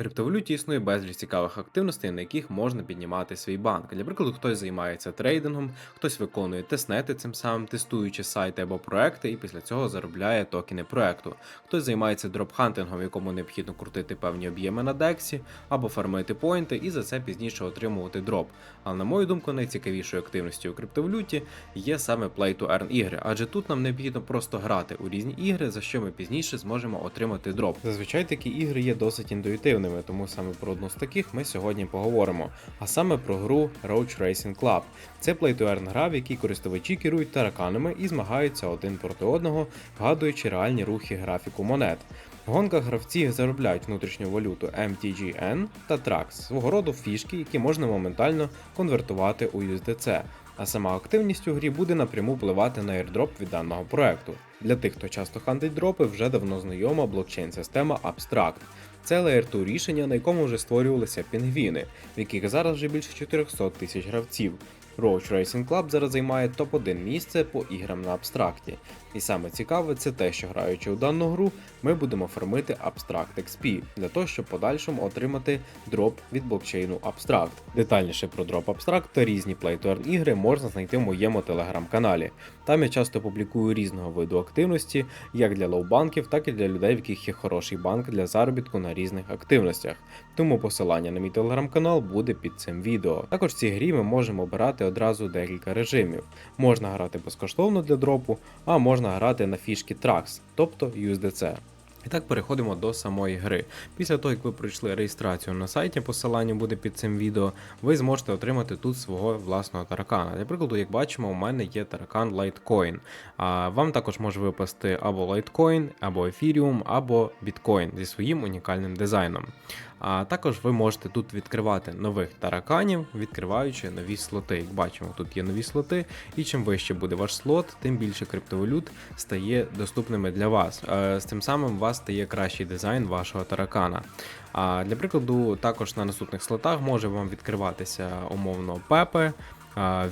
криптовалюті існує безліч цікавих активностей, на яких можна піднімати свій банк. Для прикладу, хтось займається трейдингом, хтось виконує тестнети, цим самим тестуючи сайти або проекти, і після цього заробляє токени проекту. Хтось займається дропхантингом, якому необхідно крутити певні об'єми на дексі, або фармити поінти і за це пізніше отримувати дроп. Але на мою думку, найцікавішою активністю у криптовалюті є саме Play to Earn ігри, адже тут нам необхідно просто грати у різні ігри, за що ми пізніше зможемо отримати дроп. Зазвичай такі ігри є досить інтуїтивними, тому саме про одну з таких ми сьогодні поговоримо. А саме про гру Roach Racing Club. Це Play to Earn гра, в якій користувачі керують тараканами і змагаються один проти одного, вгадуючи реальні рухи графіку монет. В гонках гравці заробляють внутрішню валюту MTGN та TRAX, свого роду фішки, які можна моментально конвертувати у USDC. А сама активність у грі буде напряму впливати на airdrop від даного проекту. Для тих, хто часто хантить дропи, вже давно знайома блокчейн-система Abstract. Це Layer 2 рішення, на якому вже створювалися пінгвіни, в яких зараз вже більше 400 тисяч гравців. Roach Racing Club зараз займає топ-1 місце по іграм на абстракті. І саме цікаве це те, що граючи у дану гру, ми будемо фармити Abstract XP для того, щоб подальшому отримати дроп від блокчейну Abstract. Детальніше про дроп Abstract та різні Play-to-Earn ігри можна знайти в моєму телеграм-каналі. Там я часто публікую різного виду активності, як для лоу-банків, так і для людей, в яких є хороший банк для заробітку на різних активностях. Тому посилання на мій телеграм-канал буде під цим відео. Також в цій грі ми можемо обирати одразу декілька режимів. Можна грати безкоштовно для дропу, а можна грати на фішки Trax, тобто USDC. І так переходимо до самої гри. Після того, як ви пройшли реєстрацію на сайті, посилання буде під цим відео, ви зможете отримати тут свого власного таракана. Для прикладу, як бачимо, у мене є таракан Litecoin. А вам також може випасти або Litecoin, або Ethereum, або Bitcoin зі своїм унікальним дизайном. А також ви можете тут відкривати нових тараканів, відкриваючи нові слоти. Як бачимо, тут є нові слоти, і чим вище буде ваш слот, тим більше криптовалют стає доступними для вас. Е, З тим самим у вас стає кращий дизайн вашого таракана. А для прикладу, також на наступних слотах може вам відкриватися умовно Пепе.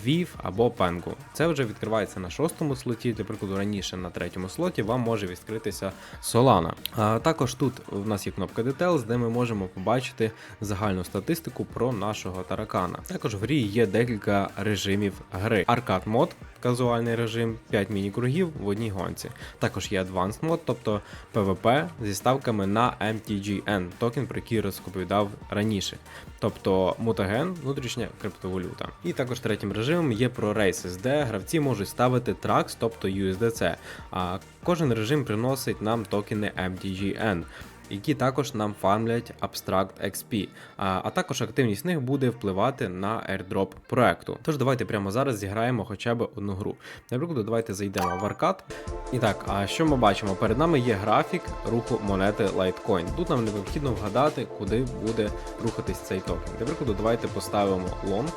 Вів або Пенгу. Це вже відкривається на шостому слоті. Для прикладу, раніше на третьому слоті вам може відкритися Solana. А також тут у нас є кнопка Details, де ми можемо побачити загальну статистику про нашого таракана. Також в грі є декілька режимів гри. Аркад мод, казуальний режим, 5 міні-кругів в одній гонці. Також є Advanced мод, тобто PvP зі ставками на MTGN, токен, про який розповідав раніше. Тобто мутаген, внутрішня криптовалюта. І також третім режимом є про Races, де гравці можуть ставити TRAX, тобто USDC. А кожен режим приносить нам токени MTGN. Які також нам фармлять Abstract XP, а, а також активність них буде впливати на airdrop проекту. Тож давайте прямо зараз зіграємо хоча б одну гру. Наприклад, давайте зайдемо в аркад. І так, а що ми бачимо? Перед нами є графік руху монети Litecoin. Тут нам необхідно вгадати, куди буде рухатись цей токен. Для прикладу, давайте поставимо long.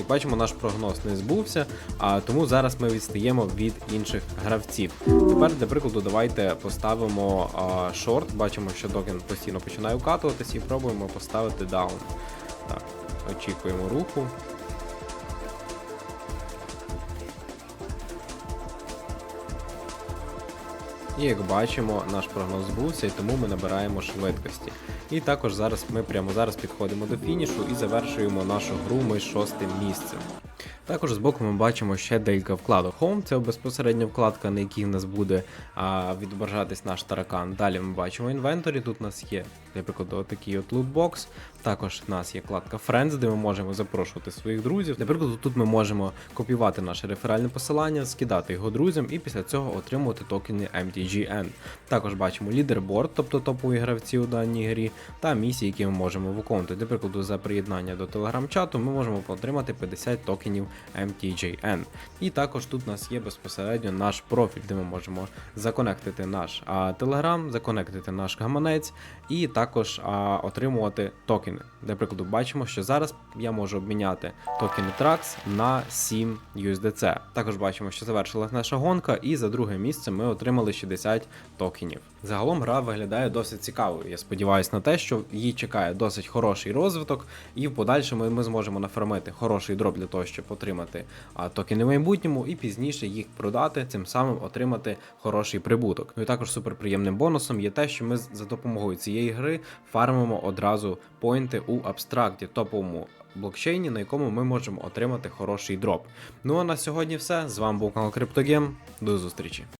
Як бачимо, наш прогноз не збувся, а тому зараз ми відстаємо від інших гравців. Тепер, для прикладу, давайте поставимо а, шорт. Бачимо, що токен постійно починає укатуватись і пробуємо поставити даун. Так, очікуємо руху. І як бачимо, наш прогноз збувся, і тому ми набираємо швидкості. І також зараз ми прямо зараз підходимо до фінішу і завершуємо нашу гру ми шостим місцем. Також збоку ми бачимо ще декілька вкладок. Home це безпосередньо вкладка, на якій в нас буде а, відображатись наш таракан. Далі ми бачимо інвенторі. Тут у нас є, для прикладу, такий от лутбокс. Також в нас є вкладка Friends, де ми можемо запрошувати своїх друзів. Для прикладу, тут ми можемо копіювати наше реферальне посилання, скидати його друзям і після цього отримувати токени MTGN. Також бачимо лідерборд, тобто топові гравці у даній грі, та місії, які ми можемо виконувати. Для прикладу, за приєднання до телеграм-чату ми можемо отримати 50 токенів MTJN. І також тут у нас є безпосередньо наш профіль, де ми можемо законектити наш а, Telegram, законектити наш гаманець і також а, отримувати токени. Для прикладу, бачимо, що зараз я можу обміняти токени Trax на 7 USDC. Також бачимо, що завершилась наша гонка, і за друге місце ми отримали 60 токенів. Загалом гра виглядає досить цікавою. Я сподіваюся на те, що її чекає досить хороший розвиток, і в подальшому ми зможемо нафармити хороший дроп для того, щоб щоб отримати а, токени в майбутньому і пізніше їх продати, цим самим отримати хороший прибуток. Ну і також суперприємним бонусом є те, що ми за допомогою цієї гри фармимо одразу поінти у абстракті, топовому блокчейні, на якому ми можемо отримати хороший дроп. Ну а на сьогодні все. З вами був канал Криптогем. До зустрічі.